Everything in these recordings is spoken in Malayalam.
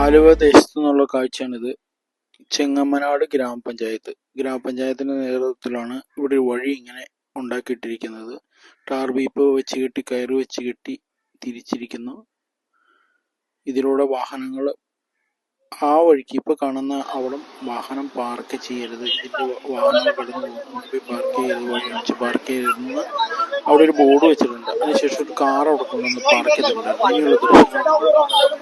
ആലുവ ദേശത്തു നിന്നുള്ള കാഴ്ചയാണിത്. ചെങ്ങമ്മനാട് ഗ്രാമപഞ്ചായത്ത്. ഗ്രാമപഞ്ചായത്തിന്റെ നേതൃത്വത്തിലാണ് ഇവിടെ ഒരു വഴി ഇങ്ങനെ ഉണ്ടാക്കിയിട്ടിരിക്കുന്നത്. ടാർ ബീപ്പ് വെച്ച് കെട്ടി കയറ് വെച്ച് കെട്ടി തിരിച്ചിരിക്കുന്നു. ഇതിലൂടെ വാഹനങ്ങൾ ആ വഴിക്ക് ഇപ്പൊ കാണുന്ന അവിടെ വാഹനം പാർക്ക് ചെയ്യരുത്. ഇതിന്റെ വാഹനങ്ങൾ കടന്നു പാർക്ക് ചെയ്ത് വഴി പാർക്ക് ചെയ്തെന്ന് അവിടെ ഒരു ബോർഡ് വെച്ചിട്ടുണ്ട്. അതിനുശേഷം ഒരു കാർ അവിടെ കൊണ്ടുവന്ന് പാർക്ക് ചെയ്തിട്ടുണ്ട്. അങ്ങനെയുള്ള ദൃശ്യങ്ങൾ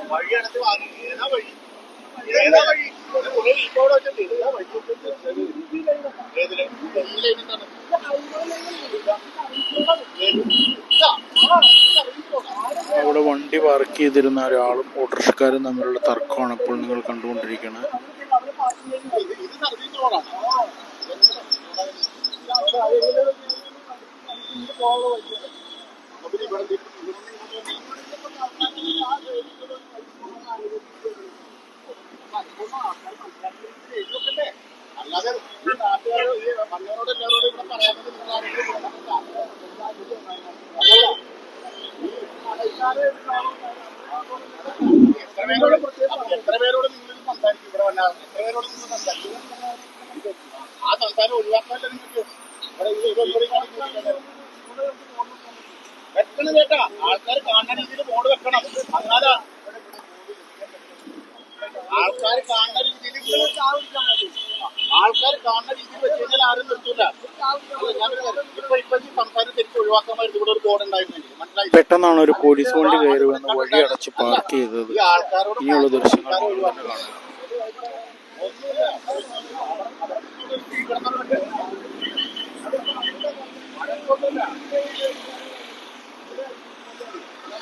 വഴി അവിടെ വണ്ടി പാർക്ക് ചെയ്തിരുന്ന ഒരാളും ഓട്ടോറിക്ഷക്കാരും തമ്മിലുള്ള തർക്കമാണ് ഇപ്പോൾ നിങ്ങൾ കണ്ടുകൊണ്ടിരിക്കുന്നത്. ഇത് അല്ലാതെ ഈ നാട്ടുകാരോ ഈ മണ്ണോട് എല്ലാവരോടും ഇവിടെ നിങ്ങൾ ആരെങ്കിലും എത്ര പേരോട് എത്ര പേരോട് നിങ്ങൾ സംസാരിക്കും ഇവിടെ വന്നാൽ എത്ര പേരോട് നിങ്ങൾ സംസാരിക്കും ആ സംസാരം ഒഴിവാക്കാനല്ല നിങ്ങൾക്ക് ഇവിടെ ഈ ഇതൊന്നും വെക്കണം ആൾക്കാർ കാണുന്ന രീതിയിൽ ബോർഡ് വെക്കണം? എന്നാലാ ആൾക്കാർ കാണുന്ന രീതിയിൽ ആൾക്കാർ കാണുന്ന രീതിയിൽ വെച്ച് കഴിഞ്ഞാൽ ആരും നിർത്തൂല. ഇപ്പൊ ഇപ്പൊ ഈ സംസാരം ഒഴിവാക്കാമായിരുന്നു. ഇവിടെ ഒരു ബോർഡ് ഉണ്ടായിരുന്നെങ്കിൽ മനസ്സിലായി പെട്ടെന്നാണ് ഒരു പോലീസ് വണ്ടി കയറി വന്ന് വഴി അടച്ച് പാർക്ക് ചെയ്തത്. ഇനിയുള്ള ദൃശ്യങ്ങൾ ഒന്നുമില്ല. ഇവിടെ നടന്നിട്ട് വഴക്കൊന്നുമില്ല. ആ, ആ,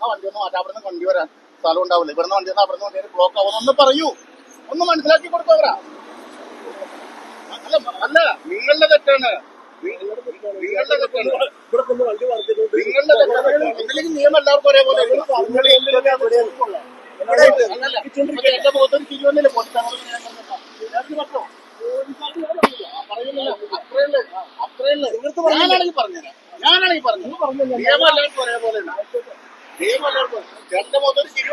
ആ വണ്ടി ഒന്ന് മാറ്റാം നിന്ന് വണ്ടി വരാൻ സ്ഥലം ഉണ്ടാവില്ല ഇവിടുന്ന് വണ്ടി വന്നാൽ അവിടുന്ന് വണ്ടി ബ്ലോക്ക് ആവും ഒന്ന് പറയൂ ഒന്ന് മനസ്സിലാക്കി കൊടുക്കും അവരാ അല്ല അല്ല നിങ്ങളുടെ തെറ്റാണ് നിങ്ങളുടെ തെറ്റാണ് നിങ്ങളുടെ തെറ്റാണ് നിയമം എല്ലാവർക്കും ഒരേപോലെ ആയിരിക്കണം. എന്തിനാ ഇവിടെ അല്ലല്ല. പക്ഷേ എന്റെ മുഖത്തൊരു ചിരി വന്നില്ലേ പോലീസുകാരോട് ഞാൻ കണ്ടിട്ടാ. ഇതിനകത്ത് പറ്റോ? പോലീസുകാർ വേറെ ഒന്നുമില്ല. ആ, പറയുന്നില്ല. അത്രയല്ലേ അത്രയല്ലേ ഞാനാണെങ്കിൽ പറഞ്ഞുതരാം ഞാനാണെങ്കിൽ പറഞ്ഞു നിയമം എല്ലാവർക്കും നിയമം എല്ലാവർക്കും എന്റെ മുഖത്തൊരു ചിരി